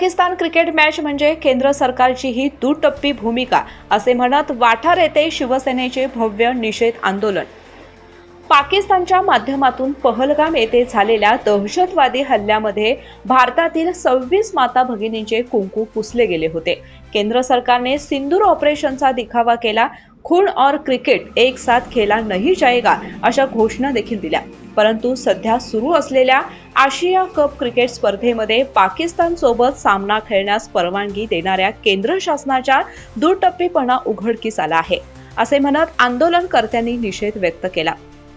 Pakistan cricket match म्हणजे केंद्र सरकारची ही दुटप्पी भूमिका असे म्हणत वाठार येथे शिवसेनेचे भव्य निषेध आंदोलन. पाकिस्तानच्या माध्यमातून पहलगाम येथे झालेल्या दहशतवादी हल्ल्यामध्ये भारतातील सव्वीस माता भगिनींचे कुंकू पुसले गेले होते. केंद्र सरकारने सिंदूर ऑपरेशनचा दिखावा केला खून और क्रिकेट एक साथ खेला नाही जाएगा अशा घोषणा देखील दिल्या. परंतु सध्या सुरू असलेल्या आशिया कप क्रिकेट स्पर्धेमध्ये पाकिस्तान सोबत सामना खेळण्यास परवानगी देणाऱ्या केंद्र शासनाच्या दुटप्पीपणा उघडकीस आला आहे असे म्हणत आंदोलनकर्त्यांनी निषेध व्यक्त केला.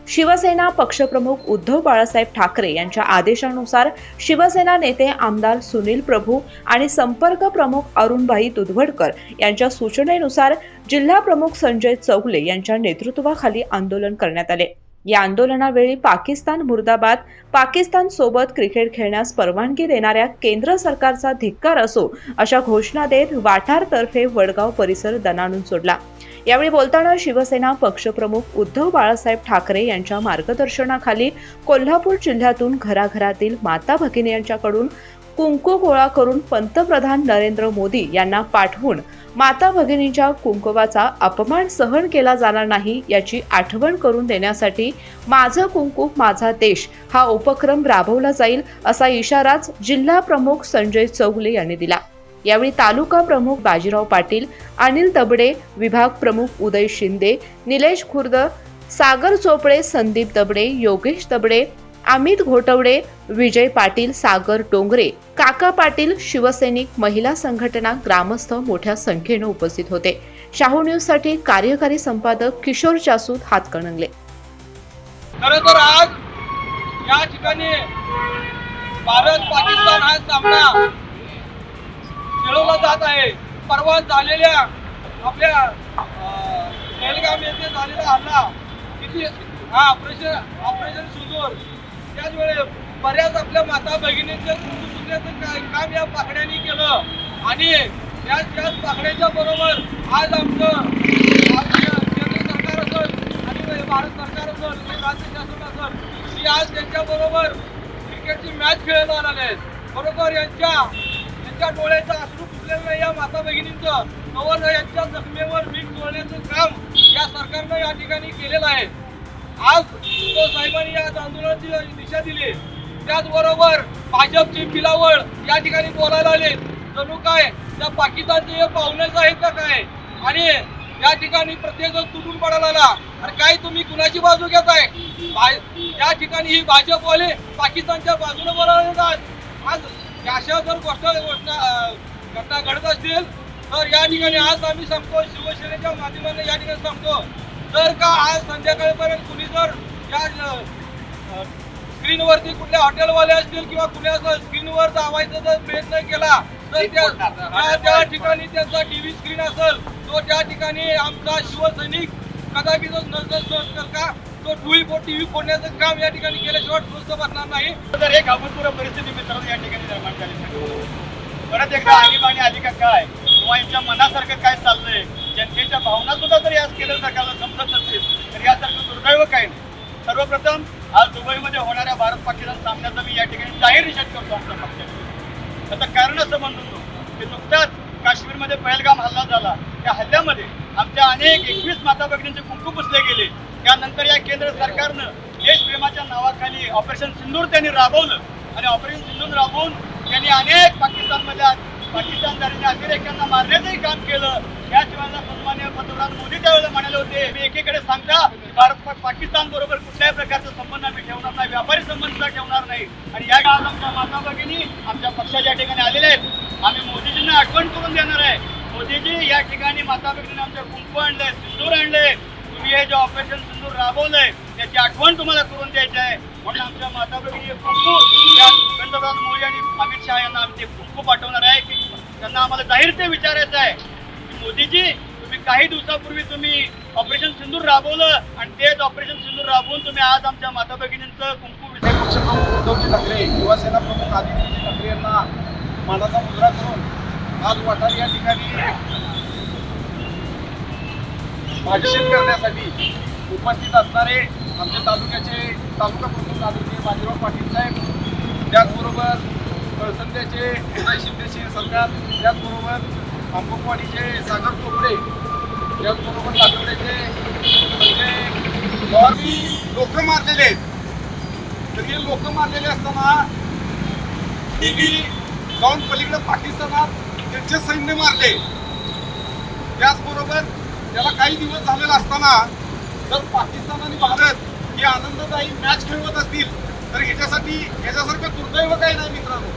शिवसेना पक्षप्रमुख उद्धव बाळासाहेब ठाकरे यांच्या आदेशानुसार शिवसेना नेते आमदार सुनील प्रभू आणि संपर्क प्रमुख अरुणभाई दुधवडकर यांच्या सूचनेनुसार जिल्हा प्रमुख संजय चौगले यांच्या नेतृत्वाखाली आंदोलन करण्यात आले. या आंदोलनावेळी पाकिस्तान मुर्दाबाद पाकिस्तान सोबत क्रिकेट खेळण्यास परवानगी देणाऱ्या केंद्र सरकारचा धिक्कार असो अशा घोषणा देत वाठारतर्फे वडगाव परिसर दणाणून सोडला. यावेळी बोलताना शिवसेना पक्षप्रमुख उद्धव बाळासाहेब ठाकरे यांच्या मार्गदर्शनाखाली कोल्हापूर जिल्ह्यातून घराघरातील माता भगिनी यांच्याकडून कुंकू गोळा करून पंतप्रधान नरेंद्र मोदी यांना पाठवून माता भगिनींच्या कुंकवाचा अपमान सहन केला जाणार नाही याची आठवण करून देण्यासाठी माझं कुंकू माझा देश हा उपक्रम राबवला जाईल असा इशाराच जिल्हा प्रमुख संजय चौगले यांनी दिला. यावेळी तालुका प्रमुख बाजीराव पाटील अनिल दबडे विभाग प्रमुख उदय शिंदे निलेश खुर्द सागर चोपडे संदीप दबडे योगेश दबडे अमित घोटवडे विजय पाटील सागर डोंगरे काका पाटील शिवसैनिक महिला संघटना ग्रामस्थ मोठ्या संख्येने उपस्थित होते. शाहू न्यूजसाठी कार्यकारी संपादक किशोर जासूद हातकणंगले खर तर आज या ठिकाणी भारत पाकिस्तान हा सामना खेळवला जात आहे. परवा झालेल्या आपल्या बेलगाम येथे झालेला हल्ला किती हा ऑपरेशन ऑपरेशन सुदूर. त्याच वेळे बऱ्याच आपल्या माता भगिनींचे कुंकू पुसण्याचं काम या पाकड्यांनी केलं. आणि याच याच पाकड्यांच्या बरोबर आज आमचं आपलं केंद्र सरकार असेल आणि भारत सरकार असेल आणि राज्य शासन असेल ही आज त्यांच्याबरोबर क्रिकेटची मॅच खेळायला आलेले आहेत. बरोबर यांच्या यांच्या डोळ्याचा अश्रू फुटलेलं या माता भगिनींचं. कवर यांच्या जखमेवर मीठ चोळण्याचं काम या सरकारनं या ठिकाणी केलेलं आहे. आज तो साहेबांनी या आंदोलनाची दिशा दिली. त्याचबरोबर भाजपची पिलावळ या ठिकाणी बोलायला आले. जणू काय त्या पाकिस्तानचे हे पाहुणेच आहेत का काय? आणि या ठिकाणी प्रत्येकजण तुटून पडायला आला. अरे काय तुम्ही कुणाची बाजू घेताय? भा- या ठिकाणी ही भाजपवाले पाकिस्तानच्या बाजूने बोलायला येतात. आज अशा जर गोष्ट घटना घटना घडत असतील तर या ठिकाणी आज आम्ही सांगतो शिवसेनेच्या माध्यमाने या ठिकाणी सांगतो जर का आज संध्याकाळपर्यंत कुणी जर या अं, स्क्रीनवरती कुठल्या हॉटेलवाले असतील किंवा कुण्या स्क्रीनवर जावायचा जर प्रयत्न केला तर त्या त्या- त्या ठिकाणी त्यांचा टीव्ही स्क्रीन असेल तो त्या ठिकाणी आमचा शिवसैनिक कदाचित नजर का तो टीव्ही टीव्ही फोडण्याचं काम या ठिकाणी केल्याशिवाय स्वस्त बसणार नाही. तर एक अभूतपूर्व परिस्थिती मित्रांनो या ठिकाणी निर्माण झाली परत एकदा आणीबाणी आली का काय? किंवा यांच्या मनासारखं काय चाललंय? जनतेच्या भावना सुद्धा जर याच केंद्र सरकारला समजत नसतील तर यासारखं दुर्दैव काय नाही? सर्वप्रथम आज दुबईमध्ये होणाऱ्या भारत पाकिस्तान सामन्याचा मी या ठिकाणी जाहीर निषेध करतो आमच्या पक्षाने त्याचं कारण असं म्हणतो की नुकताच काश्मीरमध्ये पहलगाम हल्ला झाला. त्या हल्ल्यामध्ये आमच्या अनेक एकवीस माता भगिनींचे कुंकू पुसले गेले. त्यानंतर या केंद्र सरकारनं देशप्रेमाच्या नावाखाली ऑपरेशन सिंदूर त्यांनी राबवलं. आणि ऑपरेशन सिंदूर राबवून त्यांनी अनेक पाकिस्तानमधल्या पाकिस्तानदारीच्या अतिरेक्यांना मारण्याचंही काम केलं. याच वेळेला सन्मान्य पंतप्रधान मोदी त्यावेळेला म्हणाले होते मी एकीकडे सांगता भारत पाकिस्तान बरोबर कुठल्याही प्रकारचा संबंध आम्ही ठेवणार नाही व्यापारी संबंध ठेवणार नाही. आणि या काळात आमच्या माता भगिनी आमच्या पक्षाच्या ठिकाणी आलेल्या आहेत. आम्ही मोदीजींना आठवण करून देणार आहे. मोदीजी या ठिकाणी माता आमच्या कुंकू आणलंय सिंदूर आणलंय तुम्ही हे जे ऑपरेशन सिंदूर राबवलंय त्याची आठवण तुम्हाला करून द्यायची आहे. म्हणून आमच्या माता भगिनी हे कुंकू या पंतप्रधान मोदी आणि अमित शहा यांना आम्ही ते कुंकू पाठवणार आहे की त्यांना आम्हाला जाहीर ते विचारायचं आहे. की मोदीजी काही दिवसापूर्वी तुम्ही ऑपरेशन सिंदूर राबवलं आणि तेच ऑपरेशन सिंदूर राबवून तुम्ही आज आमच्या माता भगिनींचं कुंकू विसर्जन पक्षप्रमुख उद्धवजी ठाकरे युवासेना प्रमुख आदित्यजी ठाकरे यांना मानाचा मुजरा करून आज वाटार या ठिकाणी भाषण करण्यासाठी उपस्थित असणारे आमच्या तालुक्याचे तालुका प्रमुख आदित्य बाजीराव पाटील साहेब त्याचबरोबर कळसंद्याचे उदय शिंदेशी सरकार त्याचबरोबर अंबकवाडीचे सागर चोपडे त्याचबरोबर लातवड्याचे लोक मारलेले आहेत. तर हे लोक मारलेले असताना त्यांनी जाऊन पलीकडे पाकिस्तानात त्यांचे सैन्य मारले. त्याचबरोबर त्याला काही दिवस झालेला असताना जर पाकिस्तान आणि भारत ही आनंददायी मॅच खेळवत असतील तर ह्याच्यासाठी ह्याच्यासारखं दुर्दैव काही नाही मित्रांनो.